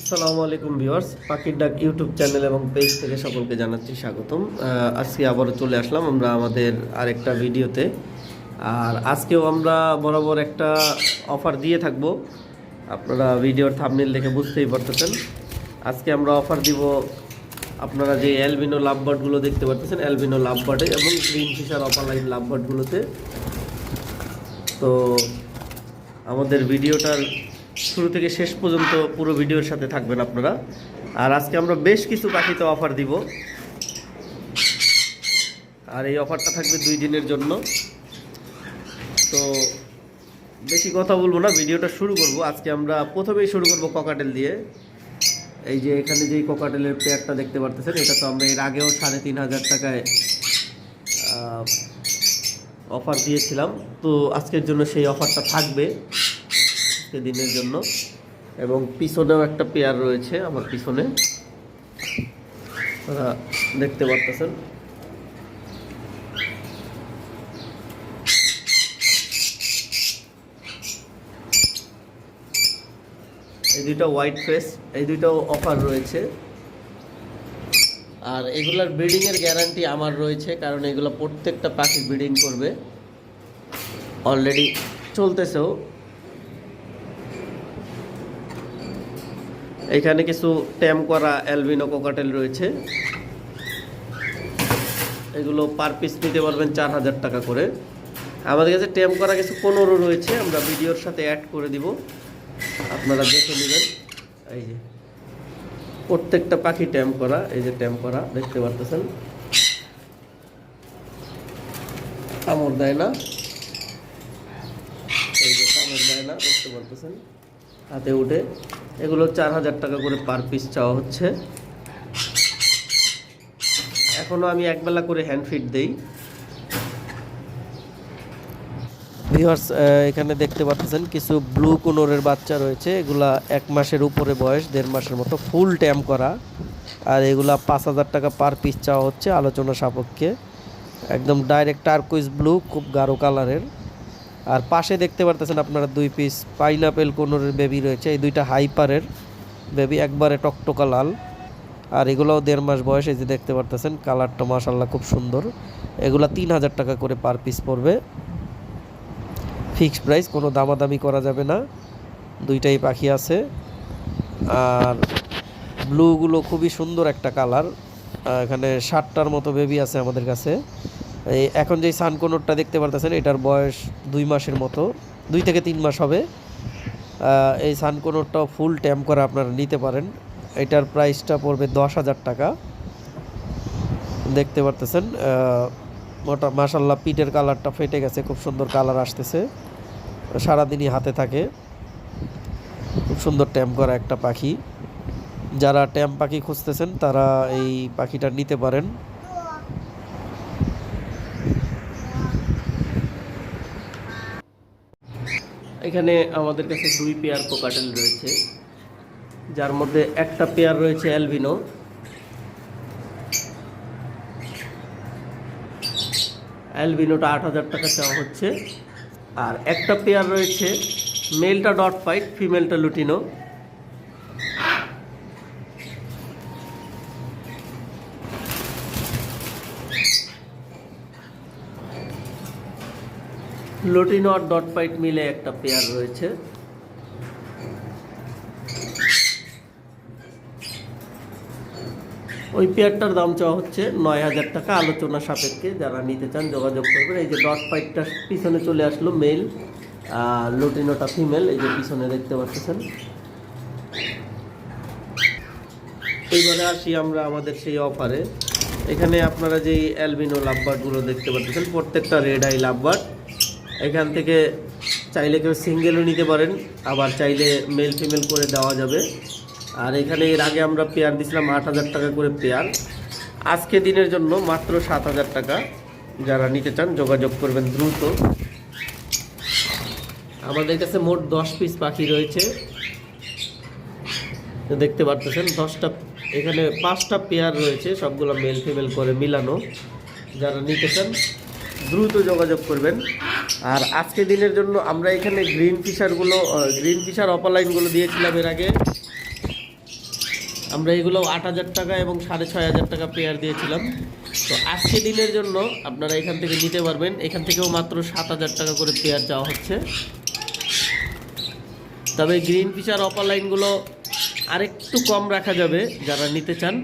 আসসালামু আলাইকুম ভিউয়ার্স, পাখির ডাক ইউটিউব চ্যানেল এবং পেজ থেকে সকলকে জানাচ্ছি স্বাগতম। আজকে আবারও চলে আসলাম আমরা আমাদের আরেকটা ভিডিওতে। আর আজকেও আমরা বরাবর একটা অফার দিয়ে থাকব। আপনারা ভিডিওর থামনেল দেখে বুঝতেই পারতেছেন। আজকে আমরা অফার দিব আপনারা যে অ্যালবিনো লাভবার্ডগুলো দেখতে পারতেছেন, অ্যালবিনো লাভবার্ডে এবং গ্রিন ফিশার অপারলাইন লাভবার্ডগুলোতে। তো আমাদের ভিডিওটার শুরু থেকে শেষ পর্যন্ত পুরো ভিডিওর সাথে থাকবেন আপনারা। আর আজকে আমরা বেশ কিছু পাখিতে অফার দিব। আর এই অফারটা থাকবে দুই দিনের জন্য। তো বেশি কথা বলব না, ভিডিওটা শুরু করব। আজকে আমরা প্রথমেই শুরু করব ককাটেল দিয়ে। এই যে এখানে যেই ককাটেলের পেয়ারটা দেখতে পারতেছেন, এটা তো আমরা এর আগেও সাড়ে তিন হাজার টাকায় অফার দিয়েছিলাম। তো আজকের জন্য সেই অফারটা থাকবে। আজকে দিনের জন্য। এবং পিছনেও একটা পেয়ার রয়েছে আমার পিছনে। দেখতে পারতেছেন। এই দুইটা হোয়াইট ফেস এই দুইটাও অফার রয়েছে। আর এগুলার ব্রিডিংয়ের গ্যারান্টি আমার রয়েছে, কারণ এগুলো প্রত্যেকটা পাখি ব্রিডিং করবে। অলরেডি চলতেছেও। এখানে কিছু ট্যাম করা অ্যালবিনো কোকাটেল রয়েছে। এগুলো পার পিস নিতে পারবেন চার হাজার টাকা করে। আমাদের কাছে ট্যাম করা কিছু পনেরো রয়েছে, আমরা ভিডিওর সাথে অ্যাড করে দিব। আপনারা দেখে নেবেন। এই যে, প্রত্যেকটা পাখি ট্যাম করা, এই যে ট্যাম করা, দেখতে পারতেছেন? কামড় দেয় না। এই যে কামড় দেয় না, দেখতে পারতেছেন? হাতে উঠে। এগুলো চার হাজার টাকা করে পার পিস চাওয়া হচ্ছে। এখনও আমি একবেলা করে হ্যান্ড ফিট দেই। ভিউয়ার্স এখানে দেখতে পাচ্ছেন কিছু ব্লু কোনোরের বাচ্চা রয়েছে। এগুলা এক মাসের উপরে বয়স, দেড় মাসের মতো ফুল ট্যাম করা। আর এগুলা পাঁচ হাজার টাকা পার পিস চাওয়া হচ্ছে আলোচনা সাপক্ষে। একদম ডাইরেক্ট টার্কুইজ ব্লু খুব গাঢ় কালারের আর পাশে দেখতে পারতেছেন আপনারা দুই পিস পাইনাপেল কোনোরের বেবি রয়েছে। এই দুইটা হাইপারের বেবি একবারে টকটকা লাল। আর এগুলোও দেড় মাস বয়স, এই যে দেখতে পারতেছেন কালারটা মাসাল্লাহ খুব সুন্দর। এগুলো তিন হাজার টাকা করে পার পিস পড়বে। ফিক্সড প্রাইস কোনো দামাদামি করা যাবে না। দুইটাই পাখি আছে। আর ব্লুগুলো খুবই সুন্দর একটা কালার এখানে ষাটটার মতো বেবি আছে আমাদের কাছে। এখন যেই সানকোনোরটা দেখতে পারতেছেন, এটার বয়স দুই মাসের মতো, দুই থেকে তিন মাস হবে। এই সানকোনোরটাও ফুল ট্যাম করে আপনারা নিতে পারেন। এটার প্রাইসটা পড়বে দশ হাজার টাকা। দেখতে পারতেছেন মোটা মাসাল্লাহ পিটের কালারটা ফেটে গেছে, খুব সুন্দর কালার আসতেছে। সারাদিনই হাতে থাকে। খুব সুন্দর ট্যাম করা একটা পাখি। যারা ট্যাম পাখি খুঁজতেছেন, তারা এই পাখিটা নিতে পারেন। এখানে আমাদের কাছে দুই পেয়ার কোকাটেল রয়েছে। যার মধ্যে একটা পেয়ার রয়েছে অ্যালবিনো অ্যালবিনোটা আট হাজার টাকা চাওয়া হচ্ছে। আর একটা পেয়ার রয়েছে মেলটা ডট ফাইট ফিমেলটা লুটিনো লুটিনো আর ডট ফাইট মিলে একটা পেয়ার রয়েছে। ওই পেয়ারটার দাম চাওয়া হচ্ছে নয় হাজার টাকা। আলোচনা সাপেক্ষে যারা নিতে চান যোগাযোগ করবেন। এই যে. ডট ফাইটটা পিছনে চলে আসলো মেল লুটিনোটা ফিমেল এই যে পিছনে দেখতে পাচ্ছেন। এইবারে আসি আমরা আমাদের সেই অফারে এখানে আপনারা যেই অ্যালবিনো লাভবার্ডগুলো দেখতে পাচ্ছেন, প্রত্যেকটা রেড আই লাভবার্ড এখান থেকে চাইলে কেউ সিঙ্গেলও নিতে পারেন, আবার চাইলে মেল ফিমেল করে দেওয়া যাবে। আর এখানে এর আগে আমরা পেয়ার দিছিলাম আট হাজার টাকা করে পেয়ার আজকে দিনের জন্য মাত্র সাত হাজার টাকা। যারা নিতে চান যোগাযোগ করবেন দ্রুত। আমাদের কাছে মোট দশ পিস পাখি রয়েছে। দেখতে পারতেছেন, দশটা, এখানে পাঁচটা পেয়ার রয়েছে, সবগুলো মেল ফিমেল করে মিলানো। যারা নিতে চান দ্রুত যোগাযোগ করবেন। আর আজকে দিনের জন্য আমরা এখানে গ্রিন ফিশারগুলো গ্রিন ফিশার অপালাইনগুলো দিয়েছিলাম এর আগে। আমরা এগুলো আট হাজার টাকা এবং সাড়ে ছয় হাজার টাকা পেয়ার দিয়েছিলাম। তো আজকে দিনের জন্য আপনারা এখান থেকে নিতে পারবেন। এখান থেকেও মাত্র সাত হাজার টাকা করে পেয়ার চাওয়া হচ্ছে। তবে গ্রিন ফিশার অপার লাইনগুলো আরেকটু কম রাখা যাবে যারা নিতে চান।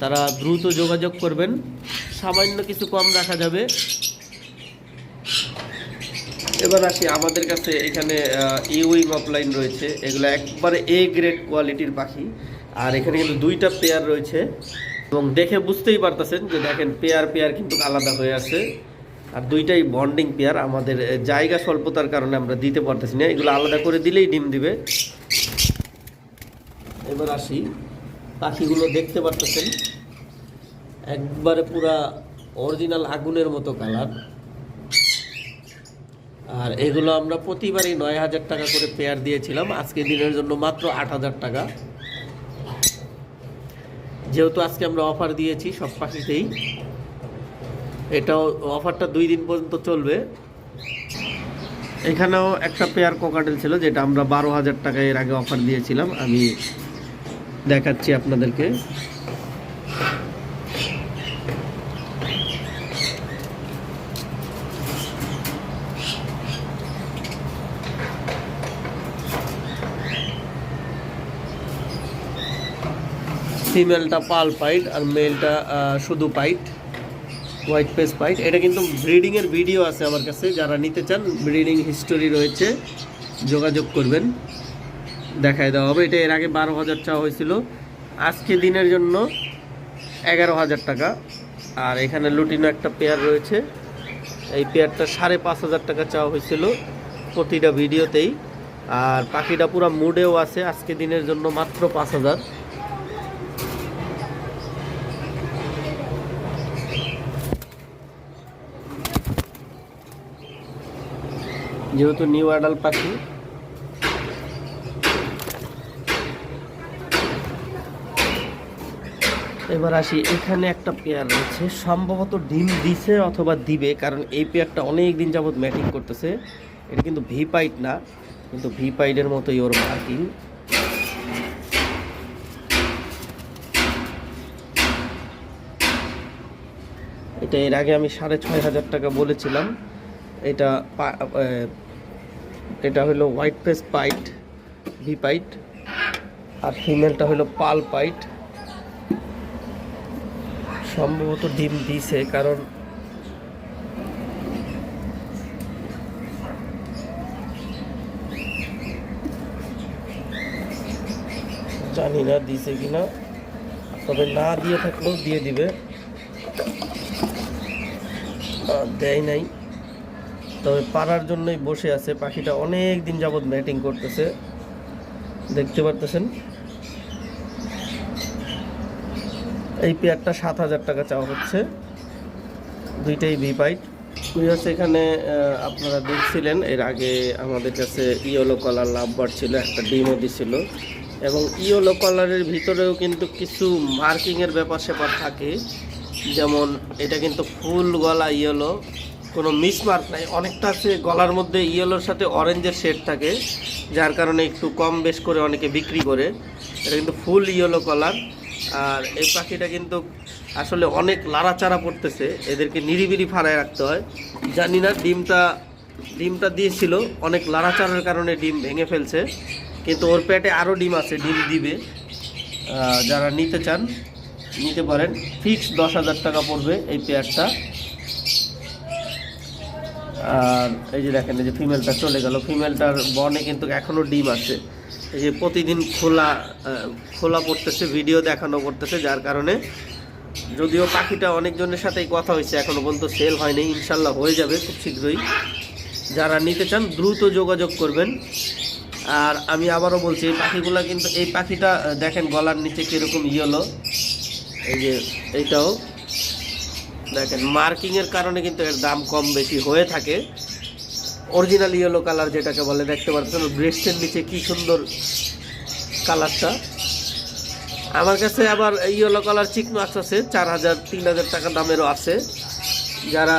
তারা দ্রুত যোগাযোগ করবেন। সামান্য কিছু কম রাখা যাবে। এবার আসি, আমাদের কাছে এখানে ইউইং অফলাইন রয়েছে। এগুলো একবারে এ গ্রেড কোয়ালিটির পাখি। আর এখানে কিন্তু দুইটা পেয়ার রয়েছে। এবং দেখে বুঝতেই পারতেছেন যে দেখেন পেয়ার পেয়ার কিন্তু আলাদা হয়ে আছে। আর দুইটাই বন্ডিং পেয়ার আমাদের জায়গা স্বল্পতার কারণে আমরা দিতে পারতেছি না। এগুলো আলাদা করে দিলেই ডিম দিবে। এবার আসি, পাখিগুলো দেখতে পারতেছেন। একবারে পুরা অরিজিনাল আগুনের মতো কালার আর এগুলো আমরা প্রতিবারই নয় হাজার টাকা করে পেয়ার দিয়েছিলাম। আজকে দিনের জন্য মাত্র আট হাজার টাকা। যেহেতু আজকে আমরা অফার দিয়েছি সব পাখিতেই। এটাও অফারটা দুই দিন পর্যন্ত চলবে। এখানেও একটা পেয়ার কোকাটেল ছিল, যেটা আমরা বারো হাজার টাকা এর আগে অফার দিয়েছিলাম। আমি দেখাচ্ছি আপনাদেরকে। ফিমেলটা পাল পাইট আর মেলটা শুধু পাইট হোয়াইট পেস পাইট। এটা কিন্তু ব্রিডিংয়ের ভিডিও আছে আমার কাছে। যারা নিতে চান ব্রিডিং হিস্টোরি রয়েছে, যোগাযোগ করবেন। দেখায় দেওয়া হবে। এটা এর আগে বারো হাজার চাওয়া হয়েছিল। আজকে দিনের জন্য এগারো হাজার টাকা। আর এখানে লুটিনো একটা পেয়ার রয়েছে। এই পেয়ারটা সাড়ে পাঁচ হাজার টাকা চাওয়া হয়েছিল প্রতিটা ভিডিওতেই আর পাখিটা পুরো মুডেও আছে। আজকে দিনের জন্য মাত্র পাঁচ হাজার। যেহেতু নিউ অ্যাডাল পাখি। এবার আসি, এখানে একটা পেয়ার রয়েছে। সম্ভবত ডিম দিছে অথবা দিবে, কারণ এই পেয়ারটা অনেক দিন যাবত ম্যাটিং করতেছে। এটা কিন্তু ভি পাইট না, কিন্তু ভি পাইটের মতোই ওর মার্কিং এটা এর আগে আমি সাড়ে ছয় হাজার টাকা বলেছিলাম। এটা এটা হলো হোয়াইট ফেস পাইট ভি পাইট আর ফিমেলটা হলো পাল পাইট সম্ভবত ডিম দিছে, কারণ জানি না দিছে কিনা তবে না দিয়ে থাকলেও দিয়ে দিবে। দেয় নাই। তবে পাড়ার জন্যই বসে আছে। পাখিটা অনেক দিন যাবৎ ব্যাটিং করতেছে। দেখতে পারতেছেন? এই পেয়ারটা সাত হাজার টাকা চাওয়া হচ্ছে। দুইটাই ভি পাইট হচ্ছে এখানে আপনারা দেখছিলেন, এর আগে আমাদের কাছে ইয়েলো কালার লাভবার ছিল, একটা ডিমও দিছিল। এবং ইয়েলো কালারের ভিতরেও কিন্তু কিছু মার্কিংয়ের ব্যাপার স্যাপার থাকে। যেমন, এটা কিন্তু ফুল গলা ইয়েলো কোনো মিসমার্ক নাই। অনেকটা আছে গলার মধ্যে ইয়েলোর সাথে অরেঞ্জের শেড থাকে, যার কারণে একটু কম বেশ করে অনেকে বিক্রি করে। এটা কিন্তু ফুল ইয়েলো কালার আর এই পাখিটা কিন্তু আসলে অনেক লাড়াচাড়া পড়তেছে এদেরকে নিরিবিলি ফাড়ায় রাখতে হয়। জানি না, ডিমটা ডিমটা দিয়েছিল। অনেক লাড়াচাড়ার কারণে ডিম ভেঙে ফেলছে। কিন্তু ওর পেটে আরও ডিম আছে, ডিম দিবে। যারা নিতে চান, নিতে পারেন। ফিক্স দশ হাজার টাকা পড়বে এই পেয়ারটা আর এই যে দেখেন, এই যে ফিমেলটা চলে গেল। ফিমেলটার বনে কিন্তু এখনও ডিম আছে। এই যে প্রতিদিন খোলা খোলা পড়তেছে ভিডিও দেখানো করতেছে যার কারণে যদিও পাখিটা অনেকজনের সাথেই কথা হয়েছে এখনও পর্যন্ত সেল হয়নি, ইনশাল্লাহ হয়ে যাবে খুব শীঘ্রই। যারা নিতে চান, দ্রুত যোগাযোগ করবেন। আর আমি আবারও বলছি, এই পাখিগুলো কিন্তু, এই পাখিটা দেখেন, গলার নিচে কীরকম ইয়েলো এই যে, এইটাও। দেখেন, মার্কিংয়ের কারণে কিন্তু এর দাম কম বেশি হয়ে থাকে। অরিজিনাল ইয়েলো কালার যেটাকে বলে, দেখতে পাচ্ছেন, ব্রেস্টের নিচে কি সুন্দর কালারটা। আমার কাছে আবার ইয়েলো কালার চিকমাক্স আছে চার হাজার, তিন হাজার টাকা দামেরও আছে। যারা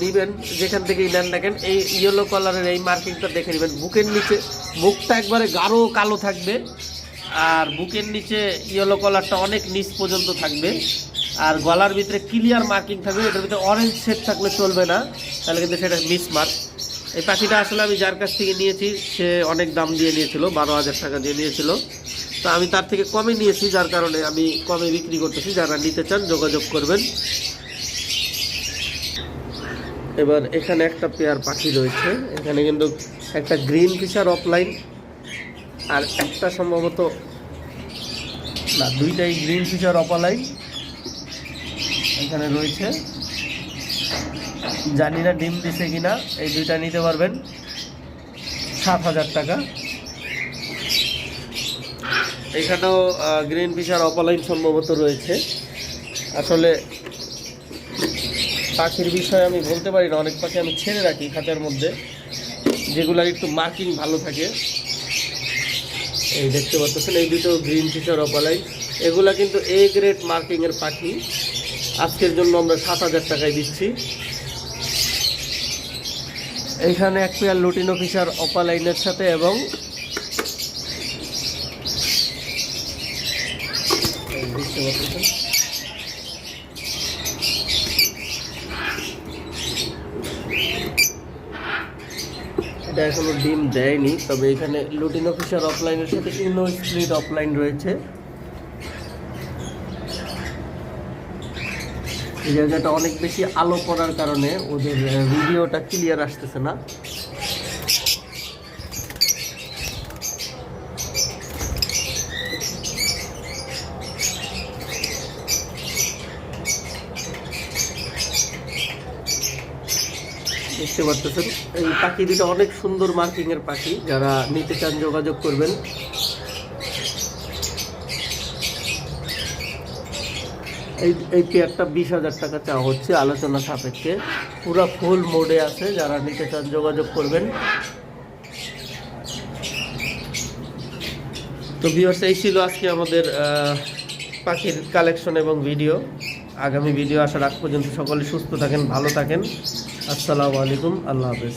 নেবেন, যেখান থেকেই নেন দেখেন এই ইয়েলো কালারের এই মার্কিংটা দেখে নেবেন। বুকের নিচে, মুখটা একবারে গাঢ় কালো থাকবে, আর বুকের নিচে ইয়েলো কালারটা অনেক নিচ পর্যন্ত থাকবে। আর গলার ভিতরে ক্লিয়ার মার্কিং থাকবে, এটার ভিতরে অরেঞ্জ শেড থাকলে চলবে না, তাহলে কিন্তু সেটা মিস মার্ক এই পাখিটা আসলে আমি যার কাছ থেকে নিয়েছি, সে অনেক দাম দিয়ে নিয়েছিল, বারো হাজার টাকা দিয়ে নিয়েছিল। তো আমি তার থেকে কমে নিয়েছি, যার কারণে আমি কমে বিক্রি করতেছি, যারা নিতে চান যোগাযোগ করবেন। এবার এখানে একটা পেয়ার পাখি রয়েছে, এখানে কিন্তু একটা গ্রিন ফিশার অফলাইন আর একটা সম্ভবত না, দুইটাই গ্রিন ফিশার অফলাইন এখানে রয়েছে। জানি না ডিম দিছে কিনা, এই দুইটা নিতে পারবেন। সাত হাজার টাকা। এখানেও গ্রিন ফিশার অপালাইন সম্ভবত রয়েছে। আসলে পাখির বিষয়ে আমি বলতে পারি না, অনেক পাখি আমি ছেড়ে রাখি খাতার মধ্যে, যেগুলার একটু মার্কিং ভালো থাকে। এই দেখতে পাচ্ছেন, এই দুটো গ্রিন ফিশার অপালাইন। এগুলা কিন্তু এ গ্রেড মার্কিংয়ের পাখি। আজকের জন্য আমরা সাত হাজার টাকায় দিচ্ছি। এখানে এক পেয়ার লুটিনো ফিশার অপালাইনের সাথে এবং এটা এখনও ডিম দেয়নি, তবে এখানে লুটিন অফিসার অফলাইনের সাথে ইনো স্প্লিট অফলাইন রয়েছে। এই জায়গাটা অনেক বেশি আলো পড়ার কারণে ওদের ভিডিওটা ক্লিয়ার আসতেছে না। দেখতে পারতেছেন, এই পাখি দুটো অনেক সুন্দর মার্কিং এর পাখি, যারা নিতে চান যোগাযোগ করবেন। এই এই পেয়ারটা বিশ হাজার টাকা চাওয়া হচ্ছে, আলোচনা সাপেক্ষে। পুরো ফুল মোডে আছে, যারা নিতে চান যোগাযোগ করবেন। তো ভিউয়ার্স এই ছিল আজকে আমাদের পাখির কালেকশন এবং ভিডিও আগামী ভিডিও আসার আগ পর্যন্ত সকলে সুস্থ থাকেন, ভালো থাকেন। আসসালামু আলাইকুম, আল্লাহ হাফেজ।